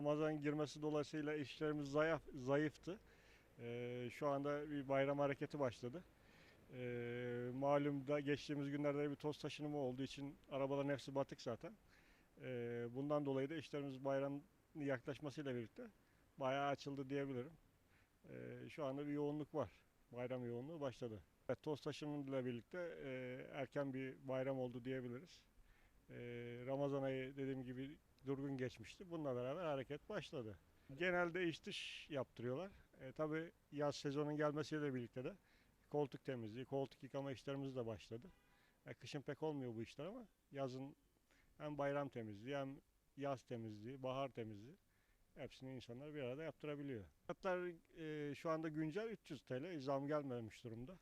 Ramazan girmesi dolayısıyla işlerimiz zayıf, zayıftı. Ee, şu anda bir bayram hareketi başladı. Ee, malum da geçtiğimiz günlerde bir toz taşınımı olduğu için arabaların hepsi batık zaten. Ee, bundan dolayı da işlerimiz bayram yaklaşmasıyla birlikte bayağı açıldı diyebilirim. Ee, şu anda bir yoğunluk var. Bayram yoğunluğu başladı. Evet, toz taşınımıyla birlikte e, erken bir bayram oldu diyebiliriz. Ee, Ramazan ayı dediğim gibi durgun geçmişti. Bununla beraber hareket başladı. Genelde iç dış yaptırıyorlar. E, tabii yaz sezonun gelmesiyle birlikte de koltuk temizliği, koltuk yıkama işlerimiz de başladı. E, kışın pek olmuyor bu işler ama yazın hem bayram temizliği hem yaz temizliği, bahar temizliği hepsini insanlar bir arada yaptırabiliyor. Fiyatlar e, şu anda güncel 300 TL, zam gelmemiş durumda.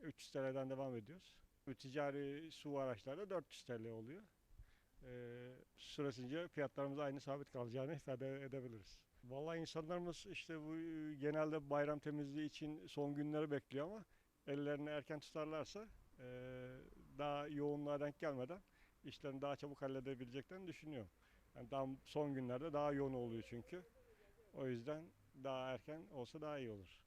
300 TL'den devam ediyoruz. Ticari su araçlarda 400 TL oluyor. Ee, süresince fiyatlarımız aynı sabit kalacağını ifade edebiliriz. Vallahi insanlarımız işte bu e, genelde bayram temizliği için son günleri bekliyor ama ellerini erken tutarlarsa e, daha yoğunluğa denk gelmeden işlerini daha çabuk halledebileceklerini düşünüyorum. Yani daha son günlerde daha yoğun oluyor çünkü. O yüzden daha erken olsa daha iyi olur.